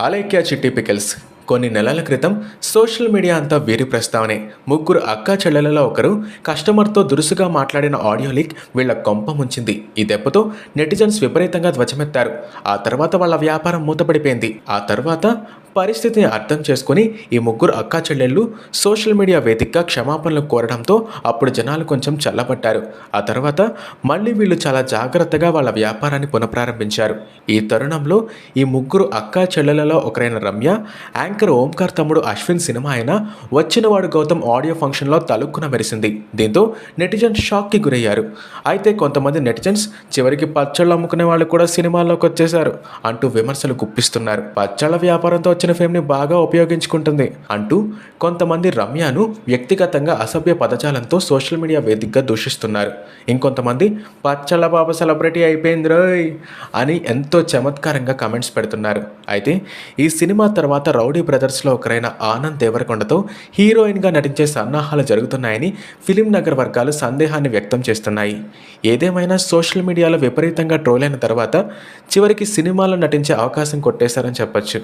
అలైక్య చిట్టి పికిల్స్. కొన్ని నెలల క్రితం సోషల్ మీడియా అంతా వీరి ప్రస్తావనే. ముగ్గురు అక్కా చెల్లెలలో ఒకరు కస్టమర్తో దురుసుగా మాట్లాడిన ఆడియో లీక్ వీళ్ళ కొంప ముంచింది. ఈ దెబ్బతో నెటిజన్స్ విపరీతంగా ధ్వజమెత్తారు. ఆ తర్వాత వాళ్ళ వ్యాపారం మూతపడిపోయింది. ఆ తర్వాత పరిస్థితిని అర్థం చేసుకుని ఈ ముగ్గురు అక్కా చెల్లెళ్ళు సోషల్ మీడియా వేదికగా క్షమాపణలు కోరడంతో అప్పుడు జనాలు కొంచెం చల్లబట్టారు ఆ తర్వాత మళ్ళీ వీళ్ళు చాలా జాగ్రత్తగా వాళ్ళ వ్యాపారాన్ని పునఃప్రారంభించారు. ఈ తరుణంలో ఈ ముగ్గురు అక్కా చెల్లెలలో ఒకరైన రమ్య యాంకర్ ఓంకార్ తమ్ముడు అశ్విన్ సినిమా అయిన వచ్చినవాడు గౌతమ్ ఆడియో ఫంక్షన్లో తలుక్కున మెరిసింది. దీంతో నెటిజన్స్ షాక్కి గురయ్యారు. అయితే కొంతమంది నెటిజన్స్ చివరికి పచ్చళ్ళు అమ్ముకునే వాళ్ళు కూడా సినిమాల్లోకి వచ్చేశారు అంటూ విమర్శలు గుప్పిస్తున్నారు. పచ్చళ్ళ వ్యాపారంతో వచ్చిన ఫేమ్ని బాగా ఉపయోగించుకుంటుంది అంటూ కొంతమంది రమ్యను వ్యక్తిగతంగా అసభ్య పదజాలంతో సోషల్ మీడియా వేదికగా దూషిస్తున్నారు. ఇంకొంతమంది పచ్చళ్ళ బాబు సెలబ్రిటీ అయిపోయింది రోయ్ అని ఎంతో చమత్కారంగా కమెంట్స్ పెడుతున్నారు. అయితే ఈ సినిమా తర్వాత రౌడీ బ్రదర్స్లో ఒకరైన ఆనంద్ దేవరకొండతో హీరోయిన్గా నటించే సన్నాహాలు జరుగుతున్నాయని ఫిలిం నగర్ వర్గాలు సందేహాన్ని వ్యక్తం చేస్తున్నాయి. ఏదేమైనా సోషల్ మీడియాలో విపరీతంగా ట్రోల్ అయిన తర్వాత చివరికి సినిమాలో నటించే అవకాశం కొట్టేశారని చెప్పొచ్చు.